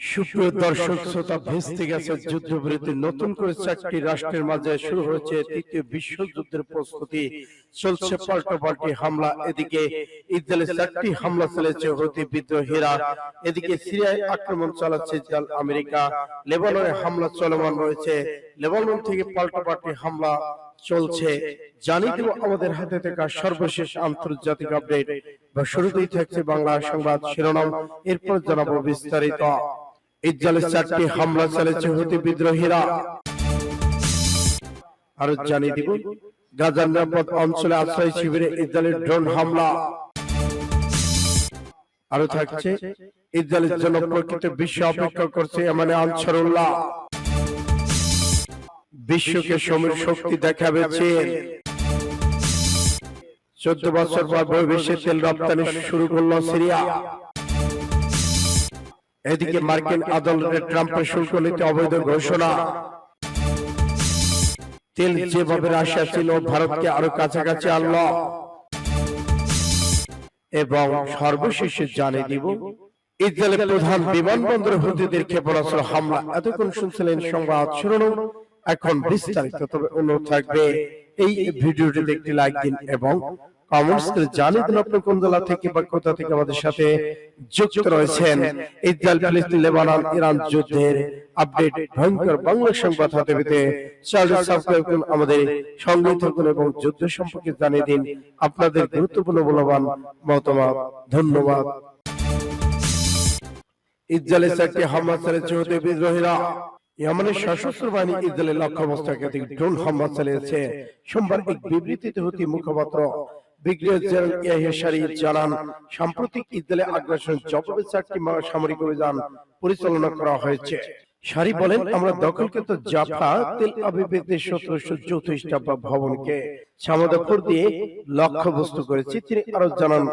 সুপ্রিয় দর্শক, শ্রোতা, ভেস্তে গেছে যুদ্ধবিরতি। নতুন করে চারটি রাষ্ট্রের মাঝে শুরু হয়েছে তৃতীয় বিশ্বযুদ্ধের প্রস্তুতি। চলছে পাল্টা পাল্টি হামলা। এদিকে ইসরায়েলে চারটি হামলা চালিয়েছে হতি বিদ্রোহীরা। এদিকে সিরিয়ায় আক্রমণ চালাচ্ছে ইসরায়েল, আমেরিকা। লেবাননে হামলা চলমান রয়েছে। লেবানন থেকে পাল্টা পাল্টি হামলা চলছে। জানিয়ে দেব আমাদের হাতে থাকা সর্বশেষ আন্তর্জাতিক আপডেট। বা শুরুতেই থাকছে বাংলা সংবাদ শিরোনাম। এরপর জানাব বিস্তারিত। ইসরায়েলের চারটি হামলা চালিয়েছে হুতি বিদ্রোহীরা। আরও জানিয়ে দিব গাজার নিরাপদ অঞ্চলে আশ্রয় শিবিরে ইসরায়েলের ড্রোন হামলা। আরও থাকছে ইসরায়েলের জন্য প্রকৃত বিশ্ব অপেক্ষা করছে মানে আনসারুল্লাহ। বিশ্বকে সমীর শক্তি দেখাবে চীন। চোদ্দ বছর পর ভবিষ্যৎ তেল রপ্তানি শুরু করল সিরিয়া। এদিকে মার্কিন আদালতে ট্রাম্পের শুল্ক নীতি অবৈধ ঘোষণা। তেল যেভাবে রাশিয়া ছিল ভারতকে আরও কাছাকাছি আনল। এবং সর্বশেষে জানিয়ে দিব ইসরায়েলের প্রধান বিমানবন্দরে হুতিদের ক্ষেপণাস্ত্র হামলা। এতক্ষণ শুনছিলেন সংবাদ শিরোনাম। এখন বিস্তারিত। তবে অনুরোধ থাকবে এই ভিডিওটি একটি লাইক দিন এবং কমেন্টস জানিয়ে দিন আপনি কোন জেলা থেকে বা কোথা থেকে আমাদের সাথে যুক্ত রয়েছেন ইসরায়েল ফিলিস্তিন লেবানন ইরান যুদ্ধের আপডেট ভয়ঙ্কর বাংলা সংবাদ হাতে পেতে চ্যানেলটি সাবস্ক্রাইব করুন আমাদের সঙ্গে থাকুন এবং যুদ্ধ সম্পর্কে জানিয়ে দিন আপনাদের গুরুত্বপূর্ণ মূল্যবান মতামত। ধন্যবাদ। ইসরায়েলের চারটি হামলা চালিয়েছে হতে বিদ্রোহীরা ইয়েমেনের সশস্ত্র বাহিনী ইসরায়েলের লক্ষ্যবস্থায় একাধিক ড্রোন হামলা চালিয়েছে। সোমবার এক বিবৃতিতে হতে মুখপাত্র ব্রিগেডিয়ার জেনারেল ইয়াহিয়া শারী জানান সাম্প্রতিক ইসরায়েলে আগ্রাসন জবাবে চারটি সামরিক অভিযান পরিচালনা করা হয়েছে। শারী বলেন আমরা দখলকৃত জাফা তেল আবিবেতে সতেরোশো চৌত্রিশ টাকা ভবনকে সামদাপুর দিয়ে লক্ষ্যবস্তু করেছি। তিনি আরও জানান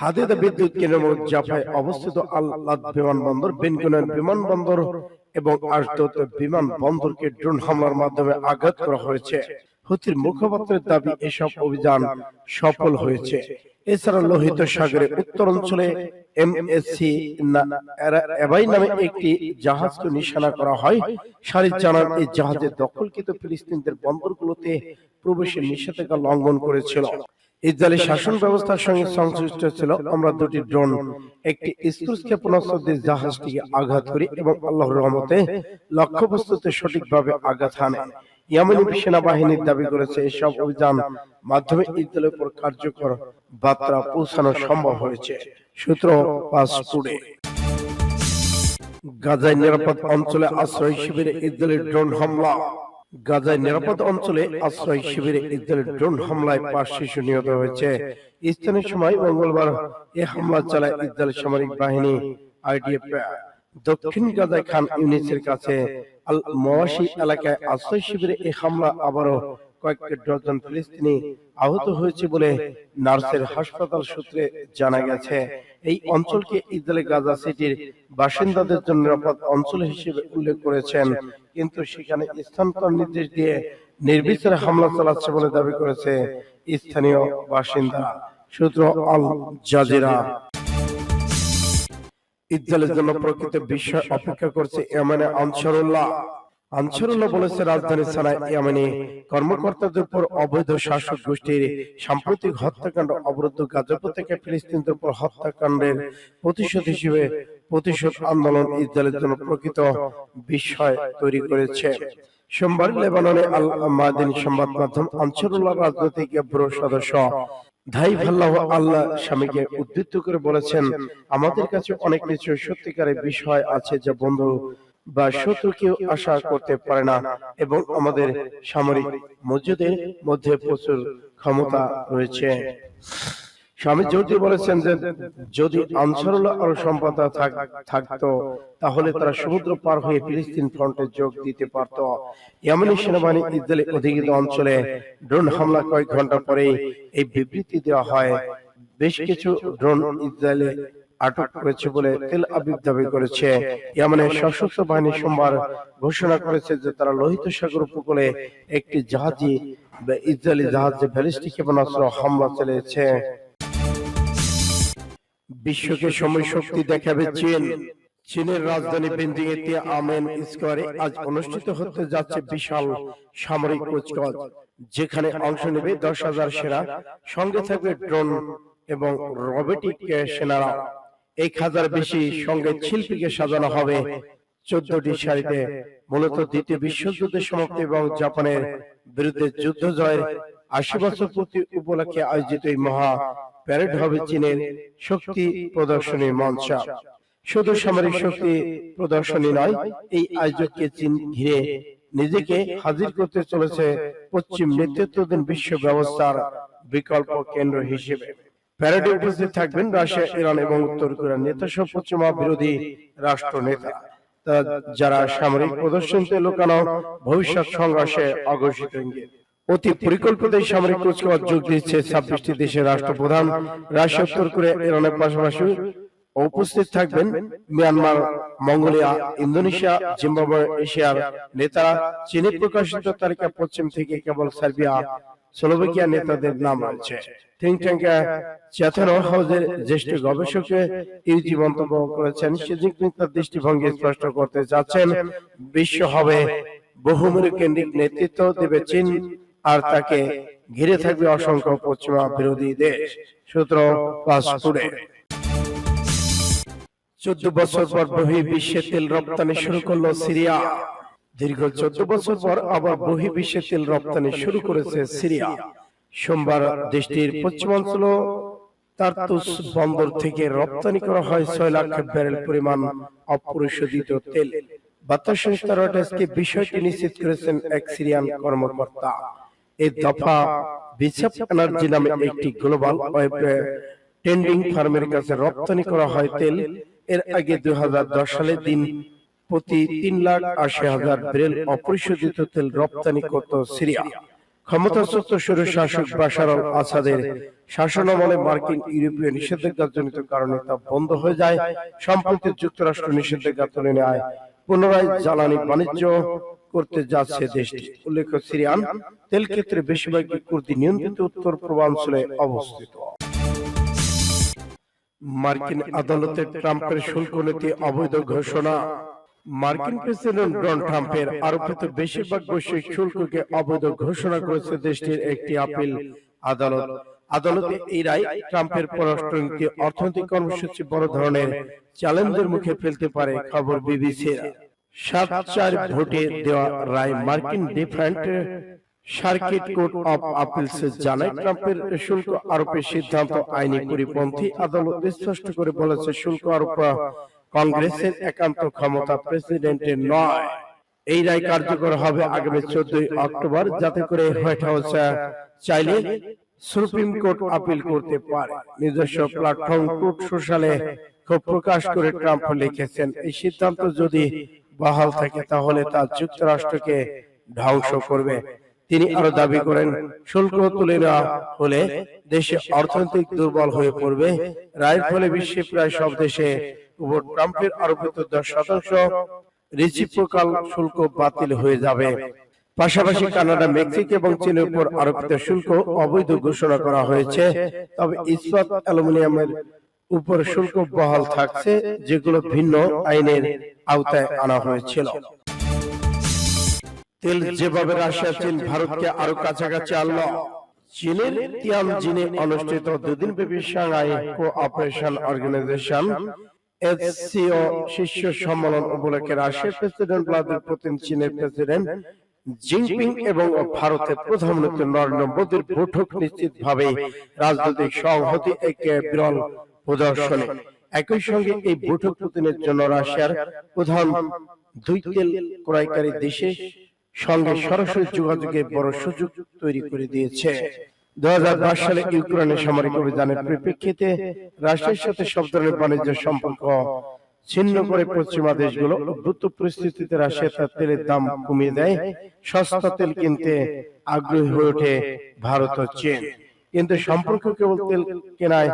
হাদেদা বিদ্যুৎ কেন্দ্র জাফায় অবস্থিত আল্লাহ বিমানবন্দর বেনগুনের বিমানবন্দর এবং আশদত বিমানবন্দরকে ড্রোন হামলার মাধ্যমে আঘাত করা হয়েছে। হুতির মুখপাত্রের দাবি এসব অভিযান সফল হয়েছে। এছাড়া লোহিত সাগরের উত্তর অঞ্চলে এমএসসি এবাই নামে একটি জাহাজকে নিশানা করা হয়। জানান এই দখলকৃত ফিলিস্তিনদের বন্দরগুলোতে প্রবেশের নিষেধাজ্ঞা লঙ্ঘন করেছিল। ইসরায়েলি শাসন ব্যবস্থার সঙ্গে সংশ্লিষ্ট ছিল। আমরা দুটি ড্রোন একটি স্ক্রুজ ক্ষেপণাস্ত্র দিয়ে জাহাজটিকে আঘাত করি এবং আল্লাহর রহমতে লক্ষ্যবস্তুতে সঠিকভাবে আঘাত হানে। ইয়ামেনি সেনাবাহিনীর দাবি করেছে এসব অভিযান মাধ্যমে ইসরায়েলের উপর কার্যকর বার্তা পৌঁছানো সম্ভব হয়েছে। সূত্র পাসপোর্টে গাজায় নিরাপদ অঞ্চলে আশ্রয় শিবিরে ইসরায়েলের ড্রোন হামলা। গাজায় নিরাপদ অঞ্চলে আশ্রয় শিবিরে ইসরায়েলের ড্রোন হামলায় পাঁচ শিশু নিহত হয়েছে। স্থানীয় সময় মঙ্গলবার এ হামলা চালায় ইসরায়েল সামরিক বাহিনী আইডিএফ দক্ষিণ গাজায় খান ইউনিসের কাছে আল মওয়াশি এলাকায় আশ্রয় শিবিরে এই হামলা আবারও কয়েক ডজন ফিলিস্তিনি আহত হয়েছে বলে নার্সের হাসপাতাল সূত্রে জানা গেছে। এই অঞ্চলকে ইসরায়েল গাজা সিটির বাসিন্দাদের জন্য নিরাপদ অঞ্চল হিসেবে উল্লেখ করেছেন। কিন্তু সেখানে স্থানান্তর নির্দেশ দিয়ে নির্বিচারে হামলা চালাচ্ছে বলে দাবি করেছে স্থানীয় বাসিন্দা সূত্র আল জাজিরা। ইসরায়েলের জন্য প্রকৃত বিষয় অপেক্ষা করছে ইয়ামানে আনসারুল্লাহ। আনসারুল্লাহ বলেছে, রাজধানী সানায় ইয়ামানি কর্মকর্তাদের উপর অবৈধ শাসক গোষ্ঠীর সাম্প্রতিক হত্যাকাণ্ড অবরুদ্ধ গাজাপ থেকে ফিলিস্তিনদের উপর হত্যাকাণ্ডের প্রতিশোধ হিসেবে প্রতিশোধ আন্দোলন ইসরায়েলের জন্য প্রকৃত বিষয় তৈরি করেছে। সোমবার লেবাননে আল মাদিন সংবাদ মাধ্যম আনসারুল্লাহ রাজনৈতিক ব্যুরো সদস্য ধাই ভাল্লাহ আল্লাহ স্বামীকে উদ্ধৃত করে বলেছেন আমাদের কাছে অনেক কিছু সত্যিকারের বিষয় আছে যা বন্ধু বা শত্রু কেউ আশা করতে পারে না এবং আমাদের সামরিক মসজিদের মধ্যে প্রচুর ক্ষমতা রয়েছে। স্বামী জোরদি বলেছেন যে যদি আনসারুল্লাহ আরও সম্পদা থাকতো তাহলে তারা সমুদ্র পার হয়ে ফিলিস্তিন ফ্রন্টে যোগ দিতে পারত। ইয়ামানি সেনাবাহিনী ইসরায়েলি অধিকৃত অঞ্চলে ড্রোন হামলা কয়েক ঘণ্টা পরে এই বিবৃতি দেওয়া হয়। বেশ কিছু ড্রোন ইসরায়েলে আটক করেছে বলে তেল আবিব দাবি করেছে। ইয়ামানের সশস্ত্র বাহিনী সোমবার ঘোষণা করেছে যে তারা লোহিত সাগর উপকূলে একটি জাহাজি ইসরায়েলি জাহাজে ব্যালিস্টিক ক্ষেপণাস্ত্র হামলা চালিয়েছে বিশ্বকে সময় শক্তি দেখাবে চীন। চীনের রাজধানী বেন্দিং এ আমেন স্কোয়ারে আজ অনুষ্ঠিত হতে যাচ্ছে বিশাল সামরিক কুচকাওয়াজ যেখানে অংশ নেবে দশ হাজার সেনা। সঙ্গে থাকবে ড্রোন এবং রোবোটিক সেনারা। এক হাজার বেশি সঙ্গে শিল্পীকে সাজানো হবে। চোদ্দটি সারিতে মূলত দ্বিতীয় বিশ্বযুদ্ধের সমাপ্তি এবং জাপানের বিরুদ্ধে যুদ্ধ জয়ের আশি বছর প্রতি উপলক্ষে আয়োজিত এই মহা প্যারেড হবে চীনের শক্তি প্রদর্শনী মঞ্চ। শুধু সামরিক শক্তি প্রদর্শনী নয় এই আয়োজককে চীন ঘিরে নিজেকে হাজির করতে চলেছে পশ্চিম নেতৃত্বাধীন বিশ্ব ব্যবস্থার বিকল্প কেন্দ্র হিসেবে। প্যারেডে উপস্থিত থাকবেন রাশিয়া ইরান এবং উত্তর কোরিয়ার নেতা সহ পশ্চিমা বিরোধী রাষ্ট্র নেতা। যারা সামরিক প্রদর্শনীতে লুকানো ভবিষ্যৎ সংঘর্ষে অঘোষিত ইঙ্গিত। অতি পরিকল্পিত সামরিক কুচকাওয়াজ যোগ দিচ্ছে ছাব্বিশটি দেশের রাষ্ট্রপ্রধান। উত্তর কোরিয়া ইরানের পাশাপাশি উপস্থিত থাকবেন মিয়ানমার মঙ্গোলিয়া ইন্দোনেশিয়া জিম্বাবুয়ে এশিয়ার নেতারা চীনে প্রকাশিত তালিকা পশ্চিম থেকে কেবল সার্বিয়া স্লোভাকিয়া নেতাদের নাম রয়েছে থিঙ্ক ট্যাঙ্ক চেতন হাউসের জ্যেষ্ঠ গবেষক ইউজি মন্তব্য করেছেন। শি জিনপিং তার দৃষ্টিভঙ্গি স্পষ্ট করতে যাচ্ছেন বিশ্ব হবে বহুমুখী কেন্দ্রিক নেতৃত্ব দেবে চীন। আর তাকে ঘিরে থাকবে অসংখ্য পশ্চিমা বিরোধী দেশ। সূত্র পাসপোর্টে। চোদ্দ বছর পর বহি বিশ্বে তেল রপ্তানি শুরু করল সিরিয়া। দীর্ঘ চোদ্দ বছর পর আবার বহি বিশ্বে তেল রপ্তানি শুরু করেছে সিরিয়া। সোমবার দেশটির পশ্চিমাঞ্চল তার্তুস বন্দর থেকে রপ্তানি করা হয় ছয় লাখ ব্যারেল পরিমাণ অপরিশোধিত তেল। বার্তা সংস্থা রয়টার্সকে বিষয়টি নিশ্চিত করেছেন এক সিরিয়ান কর্মকর্তা। এই দফা বিশপ এনার্জি নামে একটি গ্লোবাল টেন্ডিং ফার্মের কাছে রপ্তানি করা হয় তেল। এর আগে দুই সালে দিন প্রতি তিন লাখ আশি হাজার ব্রেল অপরিশোধিত তেল রপ্তানি করত সিরিয়া। ক্ষমতাচ্যুত সুর শাসক বাশার আল আসাদের শাসনামলে মার্কিন ইউরোপীয় নিষেধাজ্ঞাজনিত কারণে তা বন্ধ হয়ে যায়। সম্প্রতি যুক্তরাষ্ট্র নিষেধাজ্ঞা তুলে নেয়। পুনরায় জ্বালানি বাণিজ্য করতে যাচ্ছে দেশটি। উল্লেখ্য সিরিয়ান তেল ক্ষেত্রে বেশিরভাগই কুর্দি নিয়ন্ত্রিত উত্তর পূর্বাঞ্চলে অবস্থিত। মার্কিন আদালতে ট্রাম্পের শুল্ক নীতি অবৈধ ঘোষণা। মার্কিন প্রেসিডেন্ট ডোনাল্ড ট্রাম্পের আরোপিত বেশিরভাগ বৈশ্বিক শুল্ককে অবৈধ ঘোষণা করেছে দেশটির একটি আপিল আদালত। আদালতে এই রায় ট্রাম্পের পররাষ্ট্রনীতি অর্থনৈতিক কর্মসূচি বড় ধরনের চ্যালেঞ্জের মুখে ফেলতে পারে খবর বিবিসি সাত চার ভোটে দেওয়া রায় মার্কিন different circuit court of appeals জানায় ট্রাম্পের শুল্ক আরোপের সিদ্ধান্ত আইনি পরিপন্থী আদালত স্পষ্ট করে বলেছে, শুল্ক আরোপ কংগ্রেসের একান্ত ক্ষমতা প্রেসিডেন্টের নয়। এই রায় কার্যকর হবে আগামী চোদ্দই অক্টোবর, যাতে করে হোয়াইট হাউস চাইলে সুপ্রিম কোর্ট আপিল করতে পারে। নিজস্ব প্ল্যাটফর্ম কোর্ট সোশ্যালে ক্ষোভ প্রকাশ করে ট্রাম্প লিখেছেন, এই সিদ্ধান্ত যদি বহাল থাকে তাহলে তা যুক্তরাষ্ট্রকে ধ্বংস করবে। তিনি আরও দাবি করেন শুল্ক তুলে নেওয়া হলে দেশে অর্থনৈতিক দুর্বল হয়ে পড়বে। রায়ের ফলে বিশ্বে প্রায় সব দেশে উপর ট্রাম্পের আরোপিত দশ শতাংশ রিসিপ্রোকাল শুল্ক বাতিল হয়ে যাবে। পাশাপাশি কানাডা মেক্সিকো এবং চীনের উপর আরোপিত শুল্ক অবৈধ ঘোষণা করা হয়েছে। তবে ইস্পাত অ্যালুমিনিয়ামের উপর শুল্ক বহাল থাকছে, যেগুলো ভিন্ন আইনের আওতায় আনা হয়েছিল। তেল যেভাবে রাশিয়া চীন ভারতকে আরও কাছাকাছি আনলো, চীনের তিয়ানজিনে অনুষ্ঠিত দুদিন ব্যাপী সাংহাই কোঅপারেশন অর্গানাইজেশন এসসিও শীর্ষ সম্মেলন উপলক্ষে রাশিয়ার প্রেসিডেন্ট ভ্লাদিমির পুতিন, চীনের প্রেসিডেন্ট জিনপিং এবং ভারতের প্রধানমন্ত্রী নরেন্দ্র মোদীর বৈঠক নিশ্চিতভাবে রাজনৈতিক সংহতি এক বিরল প্রদর্শনী। একই সঙ্গে এই বৈঠক পুতিনের জন্য রাশিয়ার প্রধান দুই তেল ক্রয়কারী দেশে সঙ্গে সরাসরি যোগাযোগের বড় সুযোগ তৈরি করে দিয়েছে। দু সালে ইউক্রেনের সামরিক অভিযানের পরিপ্রেক্ষিতে রাশিয়ার সাথে সব ধরনের বাণিজ্য সম্পর্ক ছিন্ন করে পশ্চিমা দেশগুলো দ্রুত পরিস্থিতিতে রাশিয়া তার তেলের দাম কমিয়ে দেয়। সস্তা তেল কিনতে আগ্রহী হয়ে ওঠে ভারত ও চীন। কিন্তু সম্পর্ক কেবল তেল কেনায়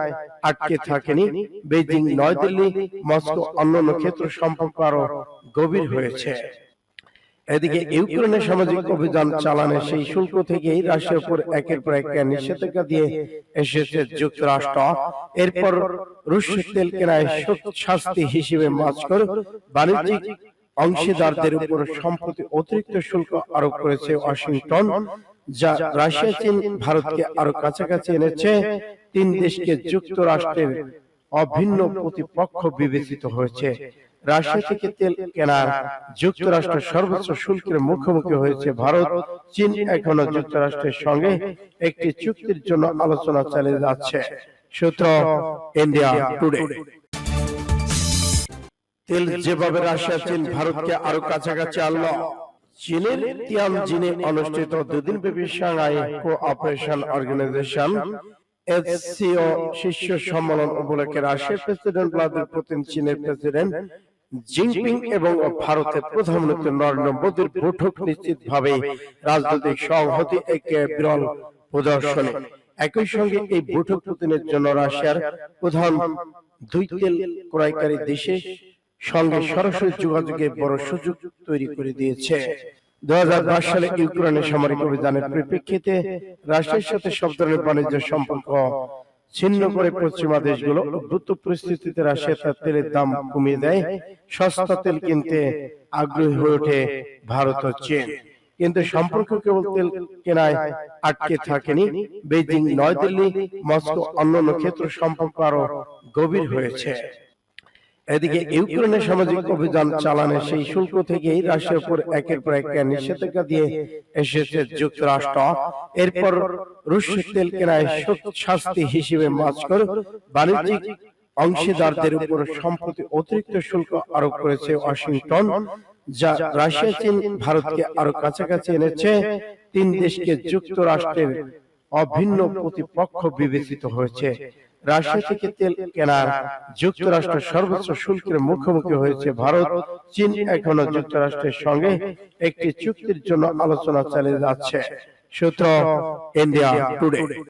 আটকে থাকেনি। বেজিং নয়াদিল্লি, মস্কো অন্যান্য ক্ষেত্র সম্পর্ক আরও গভীর হয়েছে। এদিকে ইউক্রেনের সামাজিক অভিযান চালানে সেই শুল্ক থেকেই রাশিয়ার উপর একের পর এক নিষেধাজ্ঞা দিয়ে এসেছে যুক্তরাষ্ট্র। এরপর রুশের তেল কেনায় শাস্তি হিসেবে বাণিজ্যিক অংশীদারদের উপর সম্প্রতি অতিরিক্ত শুল্ক আরোপ করেছে ওয়াশিংটন। যা রাশিয়া চীন ভারতকে আরও কাছাকাছি এনেছে। তিন দেশকে যুক্তরাষ্ট্রের অভিন্ন প্রতিপক্ষ বিবেচিত হয়েছে। রাশিয়া থেকে তেল কেনার যুক্তরাষ্ট্র সর্বোচ্চ শুল্কের মুখোমুখি হয়েছে ভারত। চীন এখনও যুক্তরাষ্ট্রের সঙ্গে একটি চুক্তির জন্য আলোচনা চালিয়ে যাচ্ছে। সূত্র ইন্ডিয়া টুডে তেল যেভাবে রাশিয়া চীন ভারতকে আরও কাছাকাছি আনলো চীনের তিয়ানজিনে অনুষ্ঠিত দুদিন ব্যাপী সাংহাই কোঅপারেশন অর্গানাইজেশন এসসিও শীর্ষ সম্মেলন উপলক্ষে রাশিয়ার প্রেসিডেন্ট ভ্লাদিমির পুতিন, চীনের প্রেসিডেন্ট জিনপিং এবং ভারতের প্রধানমন্ত্রী নরেন্দ্র মোদীর বৈঠক নিশ্চিতভাবে রাজনৈতিক সংহতি এক বিরল প্রদর্শনী। একই সঙ্গে এই বৈঠক পুতিনের জন্য রাশিয়ার প্রধান দুই তেল ক্রয়কারী দেশে সঙ্গে সরাসরি যোগাযোগের বড় সুযোগ তৈরি করে দিয়েছে। দু সালে ইউক্রেনের সামরিক অভিযানের পরিপ্রেক্ষিতে রাশিয়ার সাথে সব ধরনের বাণিজ্য সম্পর্ক ছিন্ন করে পশ্চিমা দেশগুলো দ্রুত পরিস্থিতিতে রাশিয়া তার তেলের দাম কমিয়ে দেয়। সস্তা তেল কিনতে আগ্রহী হয়ে ওঠে ভারত ও চীন। কিন্তু সম্পর্ক কেবল তেল কেনায় আটকে থাকেনি। বেজিং নয়াদিল্লি মস্কো অন্যান্য ক্ষেত্র সম্পর্ক আরও গভীর হয়েছে। এদিকে ইউক্রেনের সামাজিক অভিযান চালানে সেই শুল্ক থেকেই রাশিয়ার উপর একের পর এক নিষেধাজ্ঞা দিয়ে এসেছে যুক্তরাষ্ট্র। এরপর রুশের তেল কেনায় শাস্তি হিসেবে মাস্কর বাণিজ্যিক অংশীদারদের উপর সম্প্রতি অতিরিক্ত শুল্ক আরোপ করেছে ওয়াশিংটন যা রাশিয়া চীন ভারতকে আরও কাছাকাছি এনেছে। তিন দেশকে যুক্তরাষ্ট্রের অভিন্ন প্রতিপক্ষ বিবেচিত হয়েছে। রাশিয়া থেকে তেল কেনার যুক্তরাষ্ট্র সর্বোচ্চ শুল্কের মুখোমুখি হয়েছে ভারত চীন এখনও যুক্তরাষ্ট্রের সঙ্গে একটি চুক্তির জন্য আলোচনা চালিয়ে যাচ্ছে। সূত্র ইন্ডিয়া টুডে